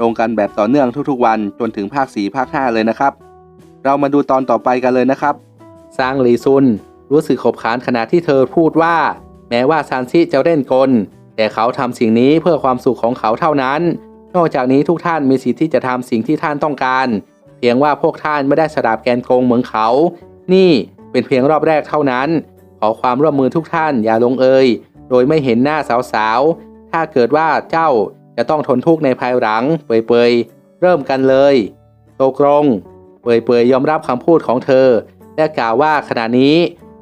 ลงกันแบบต่อเนื่องทุกๆวันจนถึงภาค 4 ภาค 5 เลยนะครับ เรามาดูตอนต่อไปกันเลยนะครับ ซางหลีซุน รู้สึกขบขานขณะที่เธอพูดว่า แม้ว่าซานซิจะเล่นกล แต่เขาทำสิ่งนี้เพื่อความสุขของเขาเท่านั้น นอกจากนี้ทุกท่านมีสิทธิ์ที่จะทำสิ่งที่ท่านต้องการ เพียงว่าพวกท่านไม่ได้สดับแกนโกงเหมือนเขา นี่เป็นเพียงรอบแรกเท่านั้น ขอความร่วมมือทุกท่านอย่าลงเอย โดยไม่เห็นหน้าสาวๆ ถ้าเกิดว่าเจ้า จะต้องทนทุกข์ในภายหลัง เปยๆ เริ่มกันเลยตกลงเปยๆ ยอมรับคำพูดของเธอ และกล่าวว่าขณะนี้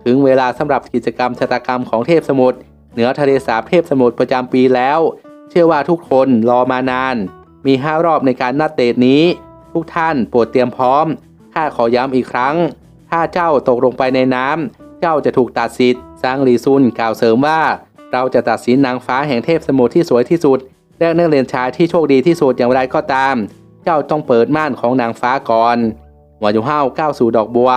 ถึงเวลาสำหรับกิจกรรมชะตากรรมของเทพสมุทรเหนือทะเลสาบเทพสมุทรประจำปีแล้ว เชื่อว่าทุกคนรอมานาน มีห้ารอบในการนัดเดทนี้ ทุกท่านโปรดเตรียมพร้อมข้าขอย้ำอีกครั้ง ถ้าเจ้าตกลงไปในน้ำเจ้าจะถูกตัดสิทธิ์ซางหลีซุนกล่าวเสริมว่า เราจะตัดสินนางฟ้าแห่งเทพสมุทรที่สวยที่สุด และนักเรียนชายที่โชคดีที่สุดอย่างไรก็ตาม เจ้าต้องเปิดม่านของนางฟ้าก่อนหัวอยู่ห้าวก้าวสู่ดอกบัว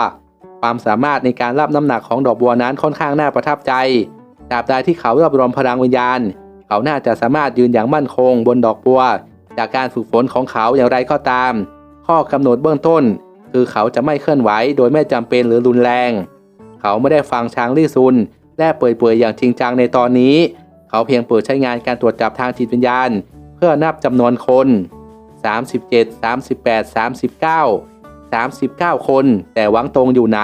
ความสามารถในการรับน้ำหนักของดอกบัวนั้นค่อนข้างน่าประทับใจตราบใดที่เขารวบรวมพลังวิญญาณ เขาน่าจะสามารถยืนอย่างมั่นคงบนดอกบัว จากการฝึกฝนของเขาอย่างไรก็ตาม ข้อกำหนดเบื้องต้น คือเขาจะไม่เคลื่อนไหวโดยไม่จำเป็นหรือรุนแรง เขาไม่ได้ฟังช้างลี่ซุน และเปื่อยๆอย่างจริงจังในตอนนี้ เขาเพียงเปิดใช้งานการตรวจจับทางจิตวิญญาณ เพื่อนับจำนวนคน 37 38 39 39 คน แต่หวังตรงอยู่ไหน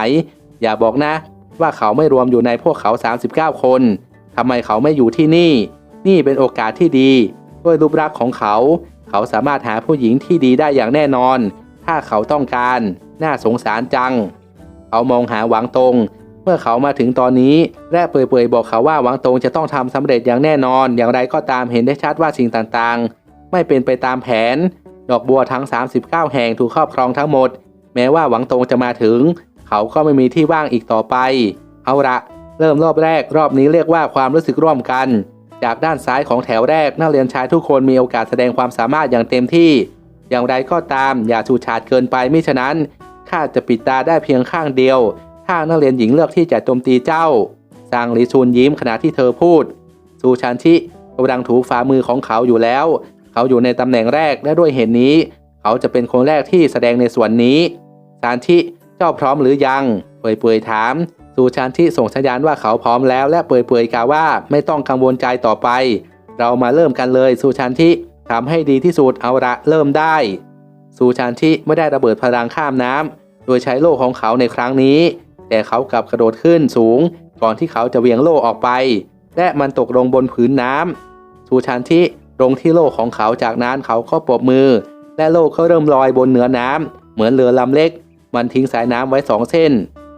อย่าบอกนะ ว่าเขาไม่รวมอยู่ในพวกเขา 39 คนทำไมเขาไม่อยู่ที่นี่ นี่เป็นโอกาสที่ดี ด้วยรูปลักษ์ของเขา เขาสามารถหาผู้หญิงที่ดีได้อย่างแน่นอน ถ้าเขาต้องการ น่าสงสารจัง เขามองหาหวังตรง เมื่อเขามาถึงตอนนี้และเปื่อยๆบอกเขาว่าหวังตรงจะต้องทำสำเร็จอย่างแน่นอน อย่างไรก็ตามเห็นได้ชัดว่าสิ่งต่างๆ ไม่เป็นไปตามแผน ดอกบัวทั้ง 39 แห่งถูกครอบครองทั้งหมด แม้ว่าหวังตรงจะมาถึง เขาก็ไม่มีที่ว่างอีกต่อไป เอาละเริ่มรอบแรกรอบนี้เรียกว่าความรู้สึกร่วมกัน จากด้านซ้ายของแถวแรกนักเรียนชายทุกคนมีโอกาสแสดงความสามารถอย่างเต็มที่ อย่างไรก็ตามอย่าฉูดฉาดเกินไปมิฉะนั้นข้าจะปิดตาได้เพียงข้างเดียว ถ้านักเรียนหญิงเลือกที่จะโจมตีเจ้าซางหลีซูนยิ้มขณะที่เธอพูดซูชันชิกำลังถูฝ่ามือของเขาอยู่แล้ว เขาอยู่ในตำแหน่งแรกและด้วยเหตุนนี้ เขาจะเป็นคนแรกที่แสดงในส่วนนี้ซานชิเจ้าพร้อมหรือยัง เปื่อยๆถามซูชันชิส่งสัญญาณว่าเขาพร้อมแล้ว และเปื่อยๆกล่าวว่าไม่ต้องกังวลใจต่อไป เรามาเริ่มกันเลยซูชันชิทำให้ดีที่สุดเอาละเริ่มได้ซูชันชิไม่ได้ระเบิดพลังข้ามน้ำโดยใช้โล่ของเขาในครั้งนี้ แต่เขากลับกระโดดขึ้นสูง ก่อนที่เขาจะเวียงโล่ออกไป และมันตกลงบนผืนน้ำซูชันชิลงที่โล่ของเขาจากนั้นเขาก็ปรบมือ และโล่ก็เริ่มลอยบนเหนือน้ำเหมือนเรือลำเล็ก มันทิ้งสายน้ำไว้สองเส้น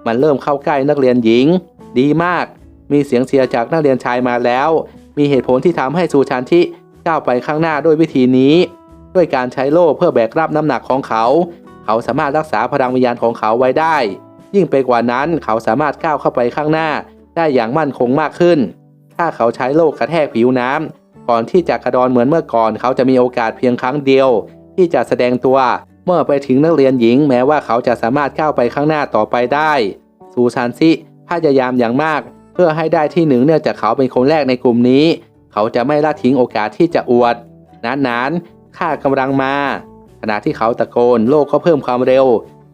มันเริ่มเข้าใกล้นักเรียนหญิง ดีมาก มีเสียงเชียร์จากนักเรียนชายมาแล้ว มีเหตุผลที่ทำให้ซูชันชิก้าวไปข้างหน้าด้วยวิธีนี้ ด้วยการใช้โล่เพื่อแบกรับน้ำหนักของเขา เขาสามารถรักษาพลังวิญญาณของเขาไว้ได้ ยิ่งไปกว่านั้นเขาสามารถก้าวเข้าไปข้างหน้า ได้อย่างมั่นคงมากขึ้น ถ้าเขาใช้โล่กระแทกผิวน้ำก่อนที่จะกระดอนเหมือนเมื่อก่อน เขาจะมีโอกาสเพียงครั้งเดียว ที่จะแสดงตัว เมื่อไปถึงนักเรียนหญิง แม้ว่าเขาจะสามารถก้าวไปข้างหน้าต่อไปได้ซูซานซิพยายามอย่างมาก เพื่อให้ได้ที่หนึ่งเนื่องจากเขาเป็นคนแรกในกลุ่มนี้ เขาจะไม่ละทิ้งโอกาสที่จะอวดนานๆข้ากำลังมา ขณะที่เขาตะโกนโลกก็เพิ่มความเร็ว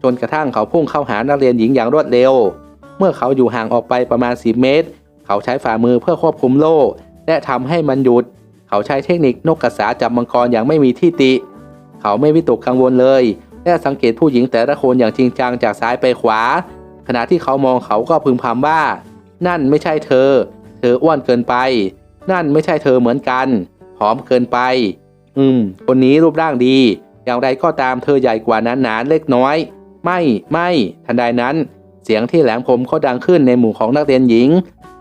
จนกระทั่งเขาพุ่งเข้าหานักเรียนหญิงอย่างรวดเร็ว เมื่อเขาอยู่ห่างออกไปประมาณ 10 เมตร เขาใช้ฝ่ามือเพื่อควบคุมโล่ และทำให้มันหยุด เขาใช้เทคนิคนกกระสาจับมังกรอย่างไม่มีที่ติ เขาไม่วิตกกังวลเลย และสังเกตผู้หญิงแต่ละคนอย่างจริงจังจากซ้ายไปขวา ขณะที่เขามองเขาก็พึมพำว่า นั่นไม่ใช่เธอ เธออ้วนเกินไป นั่นไม่ใช่เธอเหมือนกันผอมเกินไป อืม คนนี้รูปร่างดี อย่างไรก็ตามเธอใหญ่กว่านั้นหนานเล็กน้อย ไม่ไม่ทันใดนั้น เสียงที่แหลมคมก็ดังขึ้นในหมู่ของนักเรียนหญิง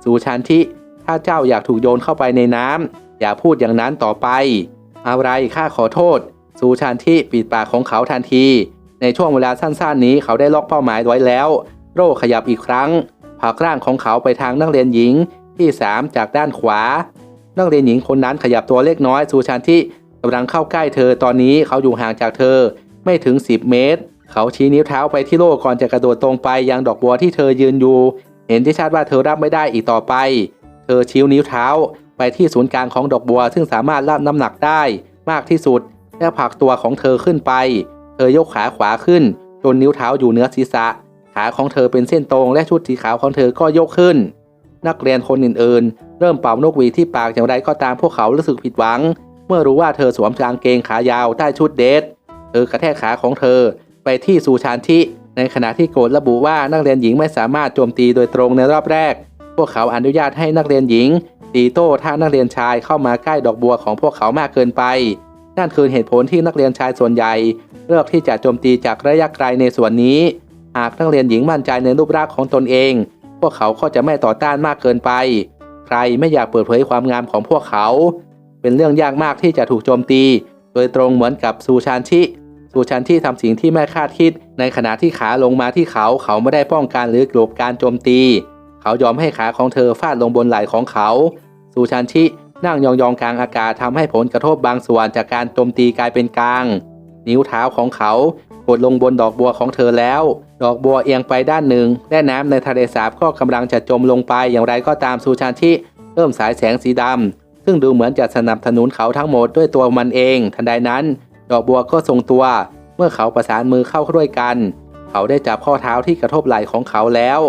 สูชันทิถ้าเจ้าอยากถูกโยนเข้าไปในน้ำอย่าพูดอย่างนั้นต่อไป อะไรข้าขอโทษ สูชันทิปิดปากของเขาทันที ในช่วงเวลาสั้นๆ นี้เขาได้ล็อกเป้าหมายไว้แล้ว โร่ขยับอีกครั้งผลักร่างของเขาไปทางนักเรียนหญิงที่ 3 จากด้านขวา นักเรียนหญิงคนนั้นขยับตัวเล็กน้อยซูชันทีกำลังเข้าใกล้เธอตอนนี้เขาอยู่ห่างจากเธอไม่ถึง 10 เมตร เขาชี้นิ้วเท้าไปที่โล่ก่อนจะกระโดดตรงไปยังดอกบัวที่เธอยืนอยู่ เห็นที่ชัดว่าเธอรับไม่ได้อีกต่อไป เธอชี้นิ้วเท้าไปที่ศูนย์กลางของดอกบัว ซึ่งสามารถรับน้ำหนักได้มากที่สุด และผลักตัวของเธอขึ้นไป เธอยกขาขวาขึ้น จนนิ้วเท้าอยู่เหนือศีรษะ ขาของเธอเป็นเส้นตรง และชุดสีขาวของเธอก็ยกขึ้น นักเรียนคนอื่นๆ เริ่มเป่านกหวีที่ปากอย่างไรก็ตามพวกเขารู้สึกผิดหวัง เมื่อรู้ว่าเธอสวมกางเกงขายาวใต้ชุดเดท เธอกระแทกขาของเธอ ไปที่ซูชานชิ ในขณะที่โกฎระบุว่านักเรียนหญิงไม่สามารถโจมตีโดยตรงในรอบแรก พวกเขาอนุญาตให้นักเรียนหญิง ตีโต้ถ้านักเรียนชายเข้ามาใกล้ดอกบัวของพวกเขามากเกินไป นั่นคือเหตุผลที่นักเรียนชายส่วนใหญ่ เลือกที่จะโจมตีจากระยะไกลในส่วนนี้ หากนักเรียนหญิงมั่นใจในรูปร่างของตนเอง พวกเขาก็จะไม่ต่อต้านมากเกินไป ใครไม่อยากเปิดเผยความงามของพวกเขา เป็นเรื่องยากมากที่จะถูกโจมตี โดยตรงเหมือนกับซูชานชิ ซูชานที่ทำสิ่งที่ไม่คาดคิด ในขณะที่ขาลงมาที่เขาเขาไม่ได้ป้องกันหรือหลบการโจมตี เขายอมให้ขาของเธอฟาดลงบนไหล่ของเขาซูชานชินั่งยองๆกลางอากาศทำให้ผลกระทบบางส่วนจากการโจมตีกลายเป็นกลาง นิ้วเท้าของเขากดลงบนดอกบัวของเธอแล้ว ดอกบัวเอียงไปด้านหนึ่งและน้ำในทะเลสาบก็กำลังจะจมลงไปอย่างไรก็ตามซูชานชิเริ่มสายแสงสีดำซึ่งดูเหมือนจะสนับสนุนเขาทั้งหมดด้วยตัวมันเอง ทันใดนั้น ดอกบัวก็ทรงตัว เมื่อเขาประสานมือเข้าด้วยกัน เขาได้จับข้อเท้าที่กระทบไหล่ของเขาแล้ว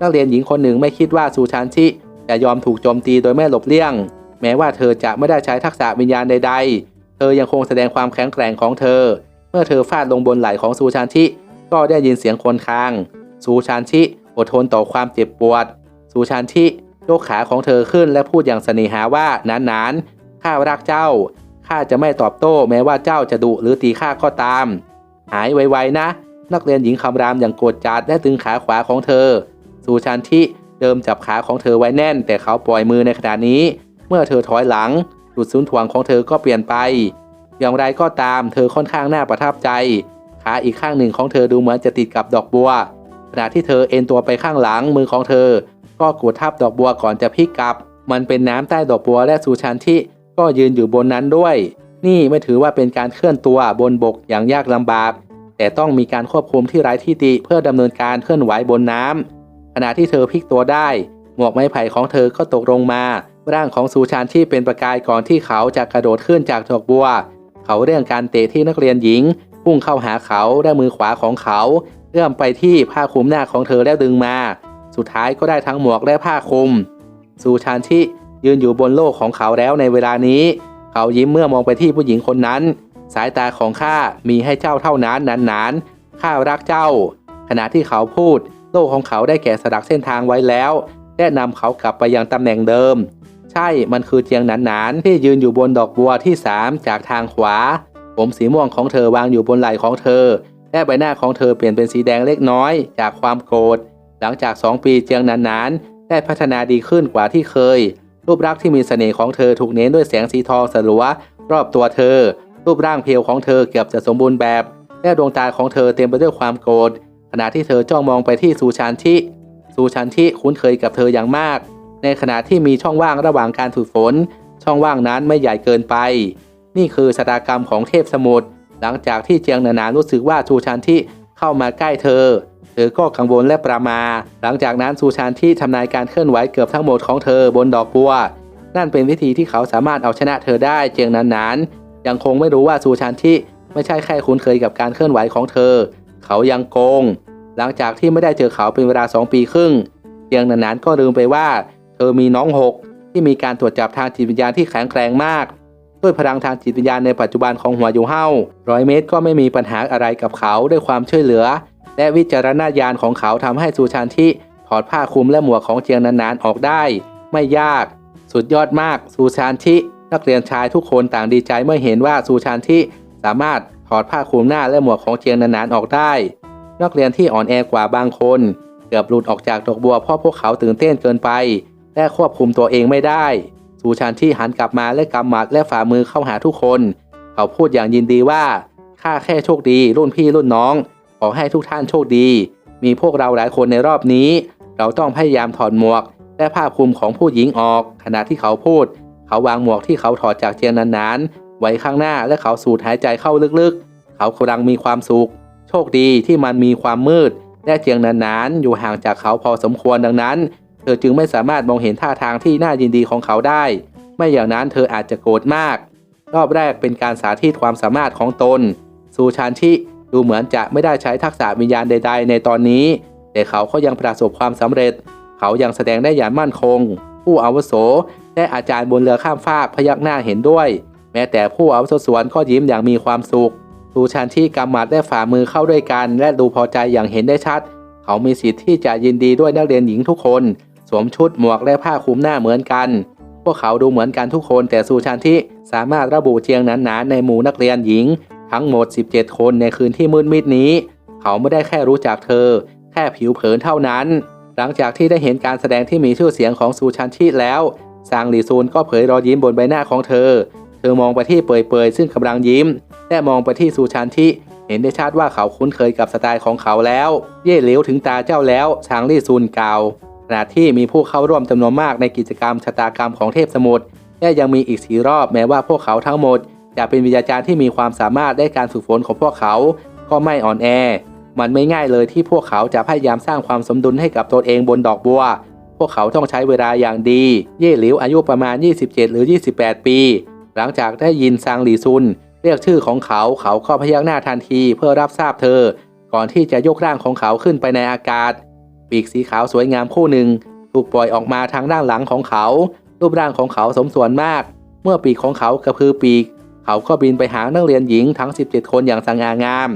นักเรียนหญิงคนหนึ่งไม่คิดว่าซูชานชิจะยอมถูกโจมตีโดยไม่หลบเลี่ยง แม้ว่าเธอจะไม่ได้ใช้ทักษะวิญญาณใด ๆ เธอยังคงแสดงความแข็งแกร่งของเธอ เมื่อเธอฟาดลงบนไหล่ของซูชานชิก็ได้ยินเสียงคนคางซูชานชิอดทนต่อความเจ็บปวดซูชานชิยกขาของเธอขึ้นและพูดอย่างเสน่หาว่านานๆข้ารักเจ้า ข้าจะไม่ตอบโต้แม้ว่าเจ้าจะดุหรือตีข้าก็ตาม หายไวๆนะ นักเรียนหญิงคำรามอย่างโกรธจัดและตึงขาขวาของเธอซูชานชิเดิมจับขาของเธอไว้แน่น แต่เขาปล่อยมือในขณะนี้ เมื่อเธอถอยหลังจุดศูนย์ถ่วงของเธอก็เปลี่ยนไป อย่างไรก็ตามเธอค่อนข้างน่าประทับใจ ขาอีกข้างหนึ่งของเธอดูเหมือนจะติดกับดอกบัว ขณะที่เธอเอ็นตัวไปข้างหลังมือของเธอ ก็กดทับดอกบัวก่อนจะพลิกกลับ มันเป็นน้ำใต้ดอกบัวและซูชันที่ ก็ยืนอยู่บนนั้นด้วย นี่ไม่ถือว่าเป็นการเคลื่อนตัวบนบกอย่างยากลำบาก แต่ต้องมีการควบคุมที่ไร้ที่ติเพื่อดำเนินการเคลื่อนไหวบนน้ำขณะที่เธอพลิกตัวได้ หมวกไม้ไผ่ของเธอก็ตกลงมา ร่างของซูชานที่เป็นประกายก่อนที่เขาจะกระโดดขึ้นจากดอกบัว เขาเรื่องการเตะที่นักเรียนหญิงพุ่งเข้าหาเขาด้วยมือขวาของเขาเอื้อมไปที่ผ้าคลุมหน้าของเธอแล้วดึงมา สุดท้ายก็ได้ทั้งหมวกและผ้าคลุมซูชานชิ ยืนอยู่บนโลกของเขาแล้วในเวลานี้ เขายิ้มเมื่อมองไปที่ผู้หญิงคนนั้น สายตาของข้ามีให้เจ้าเท่านั้นนานๆข้ารักเจ้า ขณะที่เขาพูด โลกของเขาได้แกะสลักเส้นทางไว้แล้ว และนำเขากลับไปยังตำแหน่งเดิม ใช่มันคือเตียงหนานๆที่ยืนอยู่บนดอกบัวที่สามจากทางขวา ผมสีม่วงของเธอวางอยู่บนไหล่ของเธอ และใบหน้าของเธอเปลี่ยนเป็นสีแดงเล็กน้อยจากความโกรธหลังจากสองปีเจียงนานๆได้พัฒนาดีขึ้นกว่าที่เคย รูปลักษณ์ที่มีเสน่ห์ของเธอถูกเน้นด้วยแสงสีทองสลัวรอบตัวเธอ รูปร่างเพียวของเธอเกือบจะสมบูรณ์แบบ และดวงตาของเธอเต็มไปด้วยความโกรธขณะที่เธอจ้องมองไปที่ซูชานชิซูชานชิคุ้นเคยกับเธออย่างมาก ในขณะที่มีช่องว่างระหว่างการฝึกฝน ช่องว่างนั้นไม่ใหญ่เกินไป นี่คือชะตากรรมของเทพสมุทรหลังจากที่เจียงหนานรู้สึกว่าซูชานทีเข้ามาใกล้เธอ ธอก็กังวลและประมา หลังจากนั้นซูชานที่ทำนายการเคลื่อนไหวเกือบทั้งหมดของเธอบนดอกบัว นั่นเป็นวิธีที่เขาสามารถเอาชนะเธอได้เจียงหนานๆ ยังคงไม่รู้ว่าซูชานที่ไม่ใช่แค่คุ้นเคยกับการเคลื่อนไหวของเธอ เขายังโกง หลังจากที่ไม่ได้เจอเขาเป็นเวลาสองปีครึ่งเจียงหนานๆก็ลืมไปว่า เธอมีน้องหกที่มีการตรวจจับทางจิตวิญญาณที่แข็งแกร่งมาก ด้วยพลังทางจิตวิญญาณในปัจจุบันของหัวยูเฮาร้อยเมตรก็ไม่มีปัญหาอะไรกับเขาด้วยความช่วยเหลือ และวิจารณญาณของเขาทำให้ซูชานที่ถอดผ้าคลุมและหมวกของเจียงนานๆออกได้ ไม่ยาก สุดยอดมากซูชานที่นักเรียนชายทุกคนต่างดีใจเมื่อเห็นว่าซูชานที่สามารถถอดผ้าคลุมหน้าและหมวกของเจียงนานๆออกได้ นักเรียนที่อ่อนแอกว่าบางคน เกือบหลุดออกจากดอกบัวเพราะพวกเขาตื่นเต้นเกินไป และควบคุมตัวเองไม่ได้ซูชานที่หันกลับมาและกำหมัดและฝ่ามือเข้าหาทุกคน เขาพูดอย่างยินดีว่าข้าแค่โชคดีรุ่นพี่รุ่นน้อง ขอให้ทุกท่านโชคดี มีพวกเราหลายคนในรอบนี้ เราต้องพยายามถอดหมวก และผ้าคลุมของผู้หญิงออก ขณะที่เขาพูด เขาวางหมวกที่เขาถอดจากเตียงนานๆ ไว้ข้างหน้าและเขาสูดหายใจเข้าลึกๆ เขากำลังมีความสุข โชคดีที่มันมีความมืด และเตียงนานๆ อยู่ห่างจากเขาพอสมควรดังนั้น เธอจึงไม่สามารถมองเห็นท่าทางที่น่ายินดีของเขาได้ ไม่อย่างนั้นเธออาจจะโกรธมาก รอบแรกเป็นการสาธิตความสามารถของตน ซูชานชิ ดูเหมือนจะไม่ได้ใช้ทักษะวิญญาณใด ๆ ในตอนนี้ แต่เขาก็ยังประสบความสำเร็จ เขายังแสดงได้อย่างมั่นคง ผู้อาวุโส และอาจารย์บนเรือข้ามฟากพยักหน้าเห็นด้วย แม้แต่ผู้อาวุโสสวนก็ยิ้มอย่างมีความสุขซูชานชิกำมัดและฝ่ามือเข้าด้วยกัน และดูพอใจอย่างเห็นได้ชัด เขามีสิทธิ์ที่จะยินดีด้วยนักเรียนหญิงทุกคน สวมชุดหมวกและผ้าคลุมหน้าเหมือนกัน พวกเขาดูเหมือนกันทุกคน แต่ซูชานชิสามารถระบุเจียงหนาๆในหมู่นักเรียนหญิง ทั้งหมด 17 คนในคืนที่มืดมิดนี้ เขาไม่ได้แค่รู้จักเธอ แค่ผิวเผินเท่านั้น หลังจากที่ได้เห็นการแสดงที่มีชื่อเสียงของซูชันชิแล้วซางหลีซูนก็เผยรอยยิ้มบนใบหน้าของเธอ เธอมองไปที่เปยๆซึ่งกำลังยิ้ม และมองไปที่ซูชันชิเห็นได้ชัดว่าเขาคุ้นเคยกับสไตล์ของเขาแล้ว เย่เหลียวถึงตาเจ้าแล้วซางลี่ซูนกล่าวขณะที่มีผู้เข้าร่วมจำนวนมากในกิจกรรมชะตากรรมของเทพสมุทรและยังมีอีกสีรอบแม้ว่าพวกเขาทั้งหมด จะเป็นวิญญาจารย์ที่มีความสามารถได้การฝึกฝนของพวกเขา ก็ไม่อ่อนแอ มันไม่ง่ายเลยที่พวกเขาจะพยายามสร้างความสมดุลให้กับตัวเองบนดอกบัว พวกเขาต้องใช้เวลาอย่างดี เย่หลิวอายุประมาณ 27 หรือ 28 ปี หลังจากได้ยินซางหลีซุน เรียกชื่อของเขา เขาก็พยักหน้าทันทีเพื่อรับทราบเธอ ก่อนที่จะยกร่างของเขาขึ้นไปในอากาศ ปีกสีขาวสวยงามคู่หนึ่ง ถูกปล่อยออกมาทางด้านหลังของเขา รูปร่างของเขาสมส่วนมาก เมื่อปีกของเขากระพือปีก เขาก็บินไปหานักเรียนหญิงทั้ง 17 คนอย่างสง่างาม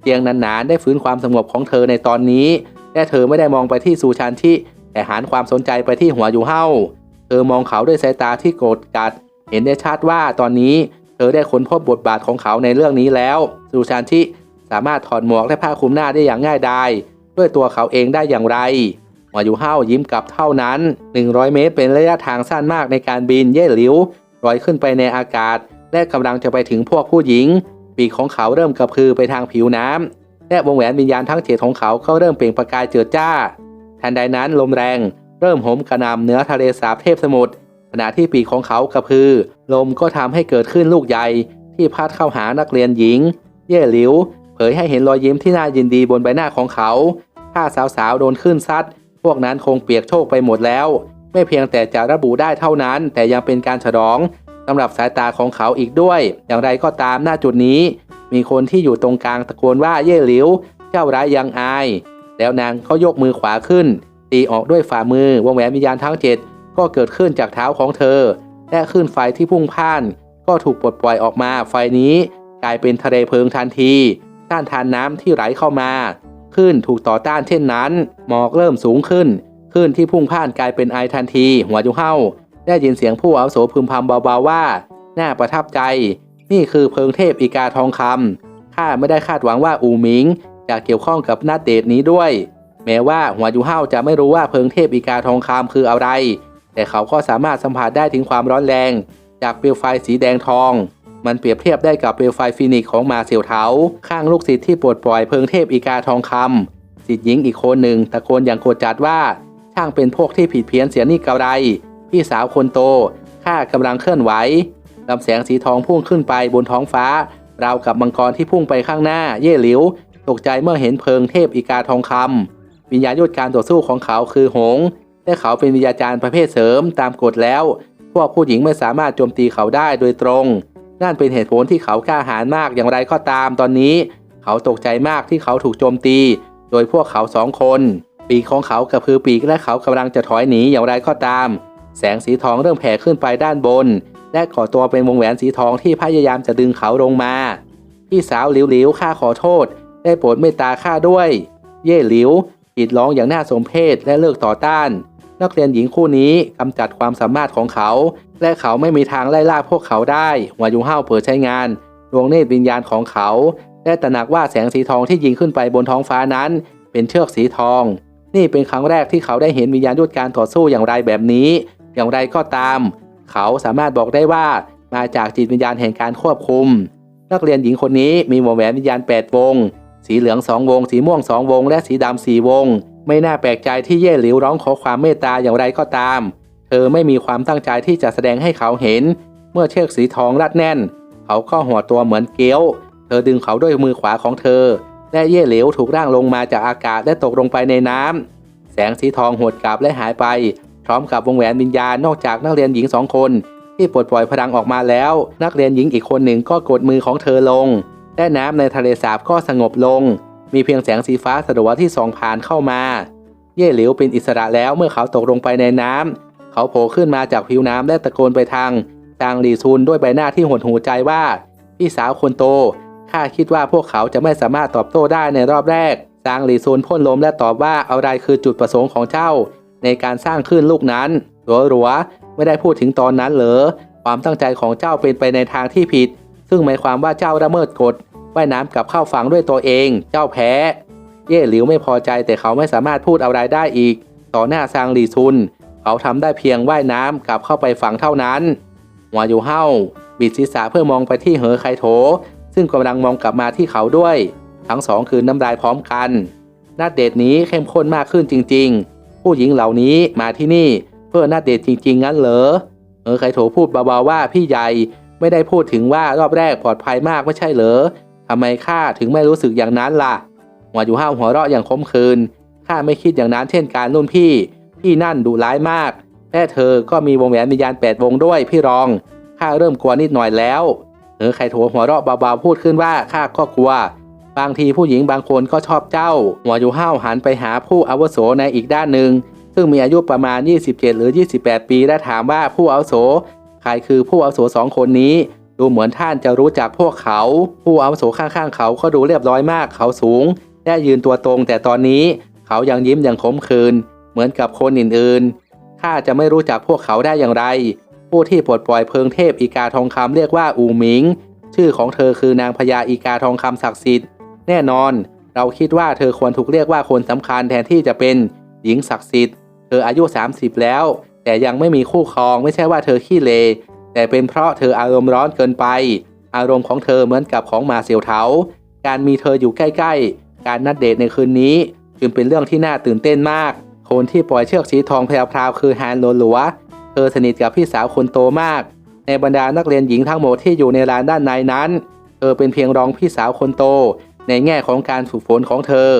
เตียงนานๆได้ฟื้นความสงบของเธอในตอนนี้แต่เธอไม่ได้มองไปที่ซูชานชิแต่หันความสนใจไปที่หัวอยู่เฮาเธอมองเขาด้วยสายตาที่โกรธกัด เห็นได้ชัดว่าตอนนี้เธอได้ค้นพบบทบาทของเขาในเรื่องนี้แล้วซูชานชิสามารถถอดหมวกและผ้าคลุมหน้าได้อย่างง่ายดายด้วยตัวเขาเองได้อย่างไรหัวอยู่เฮายิ้มกลับเท่านั้น 100 เมตรเป็นระยะทางสั้นมากในการบินเย่หลิวลอยขึ้นไปในอากาศ และกำลังจะไปถึงพวกผู้หญิง ปีกของเขาเริ่มกระพือไปทางผิวน้ำและวงแหวนวิญญาณทั้งเจ็ดของเขาก็เริ่มเปล่งประกายเจิดจ้า ทันใดนั้นลมแรง เริ่มโหมกระนำเหนือทะเลสาบเทพสมุทรขณะที่ปีกของเขากระพือ ลมก็ทำให้เกิดขึ้นลูกใหญ่ ที่พัดเข้าหานักเรียนหญิง เย่หลิว เผยให้เห็นรอยยิ้มที่น่ายินดีบนใบหน้าของเขา ถ้าสาวๆโดนขึ้นซัด พวกนั้นคงเปียกโชกไปหมดแล้ว ไม่เพียงแต่จะระบุได้เท่านั้น แต่ยังเป็นการฉลอง สำหรับสายตาของเขาอีกด้วย อย่างไรก็ตามหน้าจุดนี้ มีคนที่อยู่ตรงกลางตะโกนว่าเย่หลิว เจ้าร้ายยังอาย แล้วนางก็ยกมือขวาขึ้น ตีออกด้วยฝ่ามือวงแหวนวิญญาณทั้งเจ็ดก็เกิดขึ้นจากเท้าของเธอ และคลื่นไฟที่พุ่งพ่าน ก็ถูกปลดปล่อยออกมาไฟนี้ กลายเป็นทะเลเพลิงทันทีต้านทานน้ำที่ไหลเข้ามาคลื่นถูกต่อต้านเช่นนั้น หมอกเริ่มสูงขึ้นคลื่นที่พุ่งพ่านกลายเป็นไอทันที หัวจุเห้า ได้ยินเสียงผู้อาวุโสพึมพำเบาๆว่า น่าประทับใจ นี่คือเพิงเทพอีกาทองคำข้าไม่ได้คาดหวังว่าอูหมิงจะเกี่ยวข้องกับนาเดชนี้ด้วย แม้ว่าหัวยูเฮาจะไม่รู้ว่าเพิงเทพอีกาทองคำคืออะไร แต่เขาก็สามารถสัมผัสได้ถึงความร้อนแรง จากเปลวไฟสีแดงทอง มันเปรียบเทียบได้กับเปลวไฟฟินิกของมาเซียวเทาข้างลูกศิษย์ที่ปลดปล่อยเพิงเทพอีกาทองคำศิษย์หญิงอีกคนหนึ่งตะโกนอย่างโกรธจัดว่าช่างเป็นพวกที่ผิดเพี้ยนเสียนี่กระไร พี่สาวคนโต ข้ากำลังเคลื่อนไหวลำแสงสีทองพุ่งขึ้นไปบนท้องฟ้า ราวกับมังกรที่พุ่งไปข้างหน้า เย่หลิว ตกใจเมื่อเห็นเพลิงเทพอีกาทองคำวิญญาณยุทธการต่อสู้ของเขาคือหง และเขาเป็นวิญญาจารย์ประเภทเสริมตามกฎแล้ว พวกผู้หญิงไม่สามารถโจมตีเขาได้โดยตรง นั่นเป็นเหตุผลที่เขากล้าหาญมากอย่างไรก็ตามตอนนี้ เขาตกใจมากที่เขาถูกโจมตี โดยพวกเขาสองคน ปีกของเขากระพือปีกและเขากำลังจะถอยหนีอย่างไรก็ตาม แสงสีทองเริ่มแผ่ขึ้นไปด้านบน และก่อตัวเป็นวงแหวนสีทองที่พยายามจะดึงเขาลงมา พี่สาวหลิวหลิวข้าขอโทษ ได้โปรดเมตตาข้าด้วย เย่หลิวกรีดร้องอย่างน่าสมเพชและเลิกต่อต้าน นักเรียนหญิงคู่นี้กำจัดความสามารถของเขา และเขาไม่มีทางไล่ล่าพวกเขาได้หัวยุงห้าวเปิดใช้งานดวงเนตรวิญญาณของเขาและตระหนักว่าแสงสีทองที่ยิงขึ้นไปบนท้องฟ้านั้น เป็นเชือกสีทอง นี่เป็นครั้งแรกที่เขาได้เห็นวิญญาณยุทธการต่อสู้อย่างไรแบบนี้ อย่างไรก็ตาม เขาสามารถบอกได้ว่ามาจากจิตวิญญาณแห่งการควบคุม นักเรียนหญิงคนนี้มีวงแหวนวิญญาณ 8 วง สีเหลืองสองวง สีม่วงสองวง และสีดำสี่วง ไม่น่าแปลกใจที่เย่หลิวร้องขอความเมตตาอย่างไรก็ตาม เธอไม่มีความตั้งใจที่จะแสดงให้เขาเห็น เมื่อเชือกสีทองรัดแน่น เขาก็หัวตัวเหมือนเกี้ยว เธอดึงเขาด้วยมือขวาของเธอ และเย่เหลวถูกร่างลงมาจากอากาศและตกลงไปในน้ำแสงสีทองหดกลับและหายไป พร้อมกับวงแหวนวิญญาณนอกจากนักเรียนหญิงสองคน ที่ปลดปล่อยพลังออกมาแล้ว นักเรียนหญิงอีกคนหนึ่งก็กดมือของเธอลงและน้ำในทะเลสาบก็สงบลง มีเพียงแสงสีฟ้าสลัวที่ส่องผ่านเข้ามา เย่หลิวเป็นอิสระแล้วเมื่อเขาตกลงไปในน้ำเขาโผล่ขึ้นมาจากผิวน้ำและตะโกนไปทางจางหลีซุนด้วยใบหน้าที่หดหูใจว่าพี่สาวคนโตข้าคิดว่าพวกเขาจะไม่สามารถตอบโต้ได้ในรอบแรกจางหลีซุนพ่นลมและตอบว่าอะไรคือจุดประสงค์ของเจ้า ในการสร้างคลื่นลูกนั้นหรัวหรัวไม่ได้พูดถึงตอนนั้นเหรอความตั้งใจของเจ้าเป็นไปในทางที่ผิด ซึ่งหมายความว่าเจ้าละเมิดกฎว่ายน้ำกลับเข้าฝั่งด้วยตัวเอง เจ้าแพ้ เย่หลิวไม่พอใจแต่เขาไม่สามารถพูดอะไรได้อีก ต่อหน้าซางหลีซุน เขาทำได้เพียงว่ายน้ำกลับเข้าไปฝั่งเท่านั้นหัวอยู่เฮาบิดศีรษะเพื่อมองไปที่เหอไคโถ ซึ่งกำลังมองกลับมาที่เขาด้วย ทั้งสองคือน้ำลายพร้อมกันหน้าเดทนี้เข้มข้นมากขึ้นจริง ๆ ผู้หญิงเหล่านี้มาที่นี่เพื่อหน้าเดทจริง ๆ งั้นเหรอเหอไคโถพูดเบาๆว่าพี่ใหญ่ไม่ได้พูดถึงว่ารอบแรกปลอดภัยมากไม่ใช่เหรอทำไมข้าถึงไม่รู้สึกอย่างนั้นล่ะหัวอยู่ห้าวหัวเราะอย่างคมคืนข้าไม่คิดอย่างนั้นเช่นการรุ่นพี่พี่นั่นดุร้ายมากแต่เธอก็มีวงแหวนวิญญาณแปดวงด้วยพี่รองข้าเริ่มกลัวนิดหน่อยแล้วเออไขโถหัวเราะเบาๆพูดขึ้นว่าข้าก็กลัว บางทีผู้หญิงบางคนก็ชอบเจ้า หัวอยู่ห้าวหันไปหาผู้อาวุโสในอีกด้านหนึ่ง ซึ่งมีอายุประมาณ 27 หรือ 28 ปี และถามว่าผู้อาวุโส ใครคือผู้อาวุโสสองคนนี้ ดูเหมือนท่านจะรู้จักพวกเขา ผู้อาวุโสข้างๆ เขาก็ดูเรียบร้อยมาก เขาสูง และยืนตัวตรง แต่ตอนนี้ เขายังยิ้มอย่างขมขื่น เหมือนกับคนอื่นๆ ข้าจะไม่รู้จักพวกเขาได้อย่างไร ผู้ที่ปลดปล่อยเพลิงเทพอีกาทองคำเรียกว่าอูหมิง ชื่อของเธอคือนางพญาอีกาทองคำศักดิ์สิทธิ์ แน่นอน เราคิดว่าเธอควรถูกเรียกว่าคนสำคัญแทนที่จะเป็นหญิงศักดิ์สิทธิ์ เธออายุ 30 แล้ว แต่ยังไม่มีคู่ครองไม่ใช่ว่าเธอขี้เล แต่เป็นเพราะเธออารมณ์ร้อนเกินไป อารมณ์ของเธอเหมือนกับของมาเสียวเถาการมีเธออยู่ใกล้ ๆ การนัดเดทในคืนนี้ จึงเป็นเรื่องที่น่าตื่นเต้นมาก คนที่ปล่อยเชือกสีทองแพรวๆคือฮานโลหลัว เธอสนิทกับพี่สาวคนโตมาก ในบรรดานักเรียนหญิงทั้งหมดที่อยู่ในร้านด้านในนั้น เธอเป็นเพียงรองพี่สาวคนโต ในแง่ของการฝึกฝนของเธอ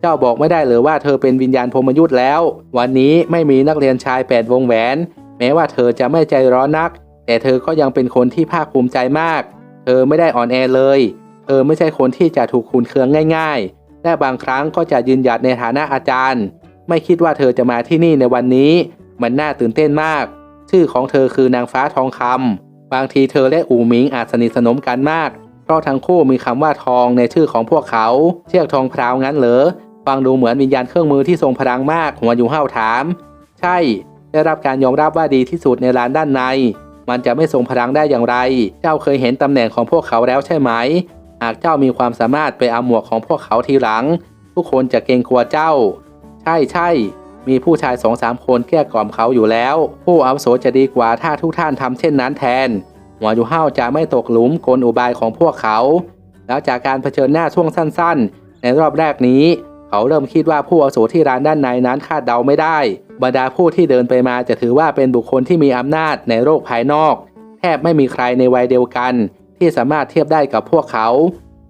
เจ้าบอกไม่ได้เลยว่าเธอเป็นวิญญาณพรมยุทธ์แล้ว วันนี้ไม่มีนักเรียนชายแปดวงแหวน แม้ว่าเธอจะไม่ใจร้อนนัก แต่เธอก็ยังเป็นคนที่ภาคภูมิใจมาก เธอไม่ได้อ่อนแอเลย เธอไม่ใช่คนที่จะถูกขุนเคืองง่ายๆ และบางครั้งก็จะยืนหยัดในฐานะอาจารย์ ไม่คิดว่าเธอจะมาที่นี่ในวันนี้ มันน่าตื่นเต้นมาก ชื่อของเธอคือนางฟ้าทองคำบางทีเธอและอูหมิงอาจสนิทสนมกันมาก เพราะทั้งคู่มีคำว่าทองในชื่อของพวกเขา เชือกทองพราวงั้นเหรอฟังดูเหมือนวิญญาณเครื่องมือที่ทรงพลังมากหัวอยู่ห้าวถาม ใช่ ได้รับการยอมรับว่าดีที่สุดในร้านด้านใน มันจะไม่ทรงพลังได้อย่างไร เจ้าเคยเห็นตำแหน่งของพวกเขาแล้วใช่ไหม หากเจ้ามีความสามารถไปเอาหมวกของพวกเขาทีหลัง ทุกคนจะเกรงกลัวเจ้า ใช่ใช่มีผู้ชายสองสามคนแก้กล่อมเขาอยู่แล้ว ผู้อาวุโสจะดีกว่าถ้าทุกท่านทำเช่นนั้นแทน หัวยู่ห้าจะไม่ตกหลุมกลอุบายของพวกเขา แล้วจากการเผชิญหน้าช่วงสั้นๆ ในรอบแรกนี้ เขาเริ่มคิดว่าผู้อาวุโสที่ร้านด้านในนั้นคาดเดาไม่ได้ บรรดาผู้ที่เดินไปมาจะถือว่าเป็นบุคคลที่มีอำนาจในโลกภายนอก แทบไม่มีใครในวัยเดียวกัน ที่สามารถเทียบได้กับพวกเขา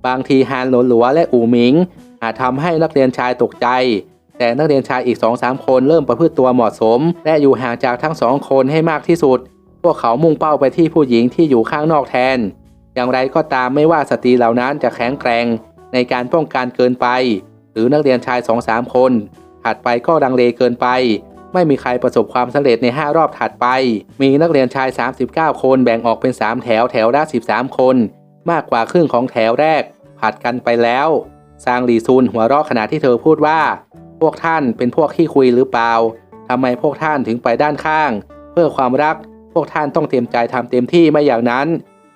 บางทีฮานหลนหลัวและอูหมิง อาจทำให้นักเรียนชายตกใจแต่นักเรียนชายอีก2อสามคนเริ่มประพฤติตัวเหมาะสม และอยู่ห่างจากทั้งสองคนให้มากที่สุด พวกเขามุ่งเป้าไปที่ผู้หญิงที่อยู่ข้างนอกแทน อย่างไรก็ตามไม่ว่าสตรีเหล่านั้นจะแข็งแกร่งในการป้องกันเกินไป หรือนักเรียนชาย2องสามคนถัดไปก็ดังเลเกินไป ไม่มีใครประสบความสำเร็จใน 5 รอบถัดไป มีนักเรียนชาย 39 คนแบ่งออกเป็น 3 แถวแถวละ 13 คน มากกว่าครึ่งของแถวแรกผัดกันไปแล้วซางหลีซุนหัวเราะขณะที่เธอพูดว่า พวกท่านเป็นพวกขี้คุยหรือเปล่าทำไมพวกท่านถึงไปด้านข้าง เพื่อความรัก พวกท่านต้องเต็มใจทำเต็มที่ไม่อย่างนั้น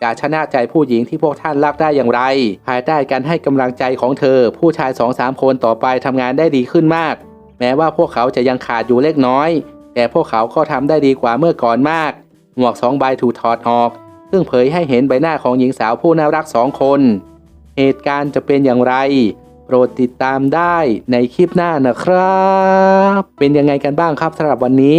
จะชนะใจผู้หญิงที่พวกท่านรักได้อย่างไร ภายใต้การให้กำลังใจของเธอ ผู้ชายสองสามคนต่อไปทำงานได้ดีขึ้นมาก แม้ว่าพวกเขาจะยังขาดอยู่เล็กน้อย แต่พวกเขาก็ทำได้ดีกว่าเมื่อก่อนมาก หมวกสองใบถูกถอดออก ซึ่งเผยให้เห็นใบหน้าของหญิงสาวผู้น่ารักสองคน เหตุการณ์จะเป็นอย่างไรโปรดติดตามได้ในคลิปหน้านะครับ เป็นยังไงกันบ้างครับสำหรับวันนี้